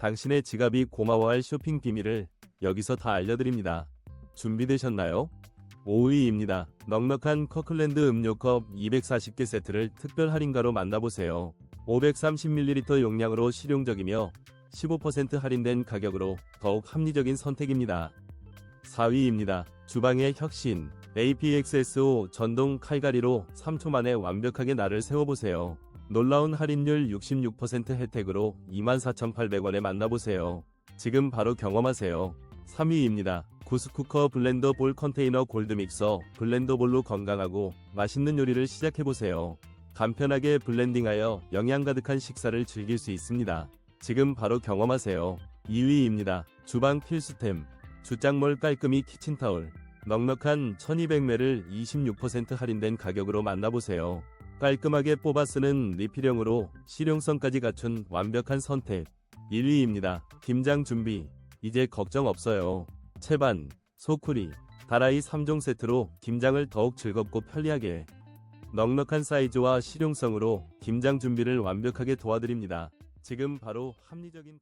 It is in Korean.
당신의 지갑이 고마워할 쇼핑 비밀을 여기서 다 알려드립니다. 준비되셨나요? 5위입니다. 넉넉한 커클랜드 음료컵 240개 세트를 특별 할인가로 만나보세요. 530ml 용량으로 실용적이며 15% 할인된 가격으로 더욱 합리적인 선택입니다. 4위입니다. 주방의 혁신 APXS5 전동 칼갈이로 3초 만에 완벽하게 날을 세워보세요. 놀라운 할인율 66% 혜택으로 24,800원에 만나보세요. 지금 바로 경험하세요. 3위입니다. 구스쿠커 블렌더 볼 컨테이너 골드 믹서 블렌더 볼로 건강하고 맛있는 요리를 시작해보세요. 간편하게 블렌딩하여 영양 가득한 식사를 즐길 수 있습니다. 지금 바로 경험하세요. 2위입니다. 주방 필수템 주장몰 깔끔히 키친타올 넉넉한 1200ml를 26% 할인된 가격으로 만나보세요. 깔끔하게 뽑아 쓰는 리필형으로 실용성까지 갖춘 완벽한 선택 1위입니다. 김장 준비 이제 걱정 없어요. 채반, 소쿠리, 다라이 3종 세트로 김장을 더욱 즐겁고 편리하게 넉넉한 사이즈와 실용성으로 김장 준비를 완벽하게 도와드립니다. 지금 바로 합리적인